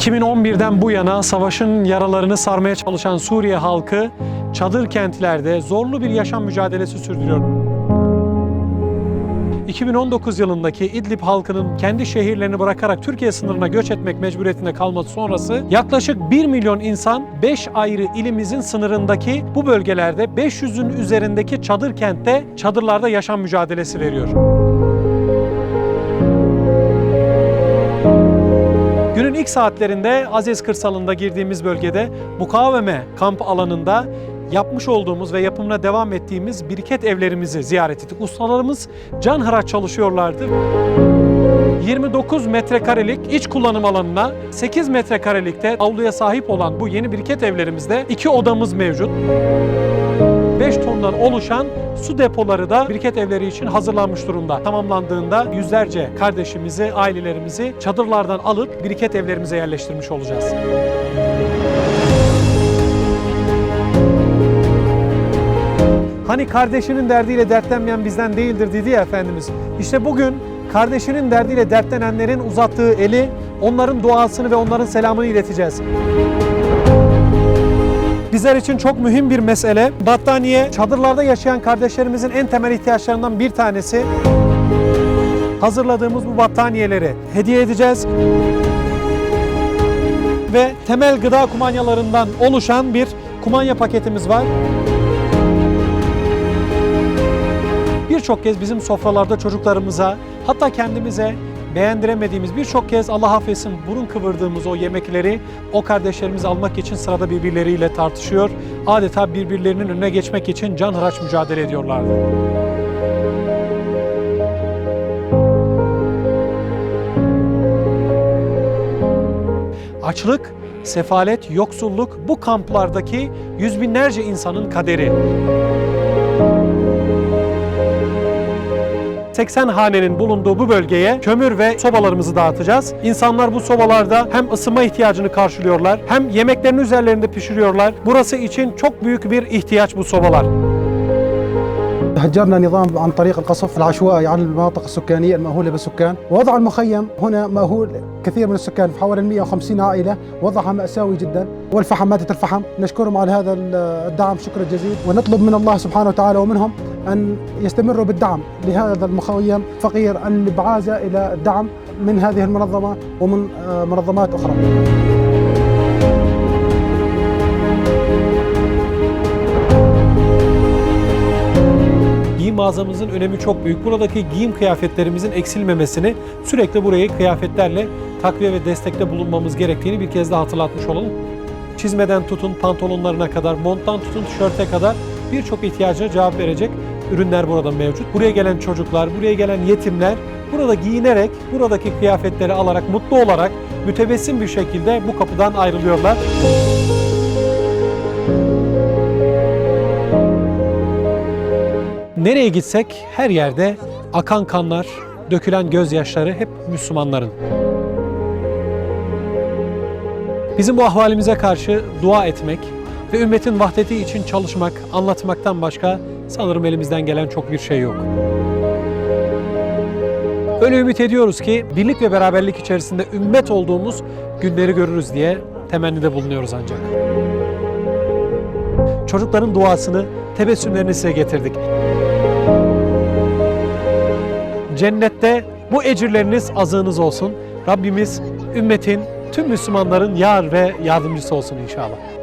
2011'den bu yana savaşın yaralarını sarmaya çalışan Suriye halkı çadır kentlerde zorlu bir yaşam mücadelesi sürdürüyor. 2019 yılındaki İdlib halkının kendi şehirlerini bırakarak Türkiye sınırına göç etmek mecburiyetinde kalması sonrası yaklaşık 1 milyon insan 5 ayrı ilimizin sınırındaki bu bölgelerde 500'ün üzerindeki çadır kentte çadırlarda yaşam mücadelesi veriyor. İlk saatlerinde Aziz Kırsalı'nda girdiğimiz bölgede Mukaveme kamp alanında yapmış olduğumuz ve yapımına devam ettiğimiz biriket evlerimizi ziyaret ettik. Ustalarımız canhıraş çalışıyorlardı. 29 metrekarelik iç kullanım alanına 8 metrekarelikte avluya sahip olan bu yeni biriket evlerimizde iki odamız mevcut. 5 tondan oluşan su depoları da biriket evleri için hazırlanmış durumda. Tamamlandığında yüzlerce kardeşimizi, ailelerimizi çadırlardan alıp biriket evlerimize yerleştirmiş olacağız. Hani kardeşinin derdiyle dertlenmeyen bizden değildir dedi ya Efendimiz. İşte bugün kardeşinin derdiyle dertlenenlerin uzattığı eli, onların duasını ve onların selamını ileteceğiz. Bizler için çok mühim bir mesele. Battaniye, çadırlarda yaşayan kardeşlerimizin en temel ihtiyaçlarından bir tanesi. Hazırladığımız bu battaniyeleri hediye edeceğiz. Ve temel gıda kumanyalarından oluşan bir kumanya paketimiz var. Birçok kez bizim sofralarda çocuklarımıza, hatta kendimize beğendiremediğimiz birçok kez Allah affetsin burun kıvırdığımız o yemekleri o kardeşlerimiz almak için sırada birbirleriyle tartışıyor. Adeta birbirlerinin önüne geçmek için canhıraş mücadele ediyorlardı. Açlık, sefalet, yoksulluk bu kamplardaki yüz binlerce insanın kaderi. 80 hanenin bulunduğu bu bölgeye kömür ve sobalarımızı dağıtacağız. İnsanlar bu sobalarda hem ısınma ihtiyacını karşılıyorlar hem yemeklerini üzerlerinde pişiriyorlar. Burası için çok büyük bir ihtiyaç bu sobalar. هجرنا نظام عن طريق القصف العشوائي عن المناطق السكانية المأهولة بالسكان ووضع المخيم هنا مأهول كثير من السكان حوالي 150 عائلة وضعها مأساوي جدا والفحم مادة الفحم نشكرهم على هذا الدعم شكرا جزيلا ونطلب من الله سبحانه وتعالى ومنهم أن يستمروا بالدعم لهذا المخيم فقير اللي بعازة إلى الدعم من هذه المنظمة ومن آه، منظمات أخرى Giyim mağazamızın önemi çok büyük. Buradaki giyim kıyafetlerimizin eksilmemesini sürekli burayı kıyafetlerle takviye ve destekte bulunmamız gerektiğini bir kez daha hatırlatmış olalım. Çizmeden tutun pantolonlarına kadar, monttan tutun tişörte kadar birçok ihtiyacına cevap verecek ürünler burada mevcut. Buraya gelen çocuklar, buraya gelen yetimler burada giyinerek, buradaki kıyafetleri alarak, mutlu olarak, mütebessim bir şekilde bu kapıdan ayrılıyorlar. Nereye gitsek her yerde akan kanlar, dökülen gözyaşları hep Müslümanların. Bizim bu ahvalimize karşı dua etmek ve ümmetin vahdeti için çalışmak, anlatmaktan başka sanırım elimizden gelen çok bir şey yok. Öyle ümit ediyoruz ki birlik ve beraberlik içerisinde ümmet olduğumuz günleri görürüz diye temennide bulunuyoruz ancak. Çocukların duasını, tebessümlerini size getirdik. Cennette bu ecirleriniz azığınız olsun. Rabbimiz ümmetin, tüm Müslümanların yar ve yardımcısı olsun inşallah.